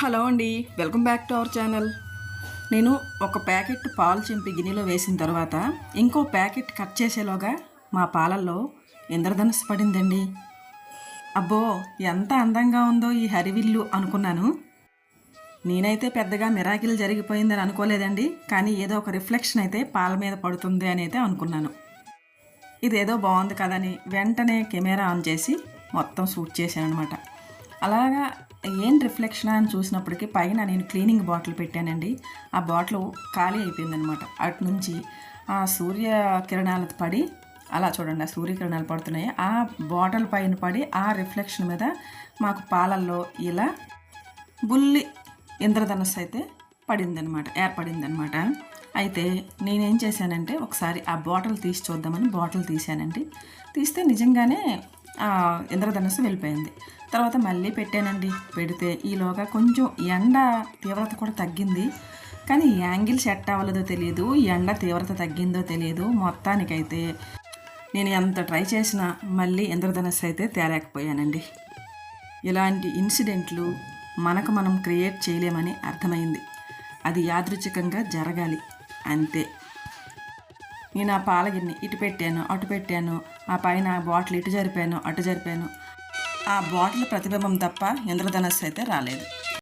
Hello అండి welcome back to our channel. నేను ఒక ప్యాకెట్ పాలు చింపి గిన్నెలో వేసిన తర్వాత ఇంకో ప్యాకెట్ కట్ చేసేలోగా మా పాలల్లో ఇంద్రధనుస్సు పడిందండి. అబ్బో ఎంత అందంగా ఉందో ఈ హరివిల్లు అనుకున్నాను. నేనైతే పెద్దగా మిరాకిల్ జరిగిపోయిందని అనుకోలేదండి కానీ ఏదో ఒక రిఫ్లెక్షన్ అయితే పాల మీద పడుతుంది అని అయితే అనుకున్నాను. ఇదేదో బాగుంది కదని వెంటనే కెమెరా ఆన్ చేసి మొత్తం షూట్ చేశాను అనమాట అలాగా ఏం రిఫ్లెక్షన్ అని చూసినప్పటికీ పైన నేను క్లీనింగ్ బాటిల్ పెట్టానండి. ఆ బాటిల్ ఖాళీ అయిపోయిందనమాట అటు నుంచి ఆ సూర్య కిరణాలు పడి అలా చూడండి ఆ సూర్యకిరణాలు పడుతున్నాయి. ఆ బాటిల్ పైన పడి ఆ రిఫ్లెక్షన్ మీద మాకు పాలల్లో ఇలా బుల్లి ఇంద్రధనస్సు అయితే పడిందనమాట ఏర్పడిందనమాట అయితే నేనేం చేశానంటే ఒకసారి ఆ బాటిల్ తీసి చూద్దామని బాటిల్ తీశానండి. తీస్తే నిజంగానే ఇంద్రధనస్సు వెళ్ళిపోయింది. తర్వాత మళ్ళీ పెట్టానండి. పెడితే ఈలోగా కొంచెం ఎండ తీవ్రత కూడా తగ్గింది. కానీ యాంగిల్ సెట్ అవ్వలేదో తెలియదు ఎండ తీవ్రత తగ్గిందో తెలియదు మొత్తానికైతే నేను ఎంత ట్రై చేసినా మళ్ళీ ఇంద్రధనస్సు అయితే తేలేకపోయానండి. ఇలాంటి ఇన్సిడెంట్లు మనకు మనం క్రియేట్ చేయలేమని అర్థమైంది. అది యాదృచ్ఛికంగా జరగాలి. అంతే. నేను ఆ పాలగిన్ని ఇటు పెట్టాను అటు పెట్టాను ఆ పైన బాటిల్ ఇటు జరిపాను అటు జరిపాను. ఆ బాటిల్ ప్రతిబింబం తప్ప ఇంద్రధనస్సు అయితే రాలేదు.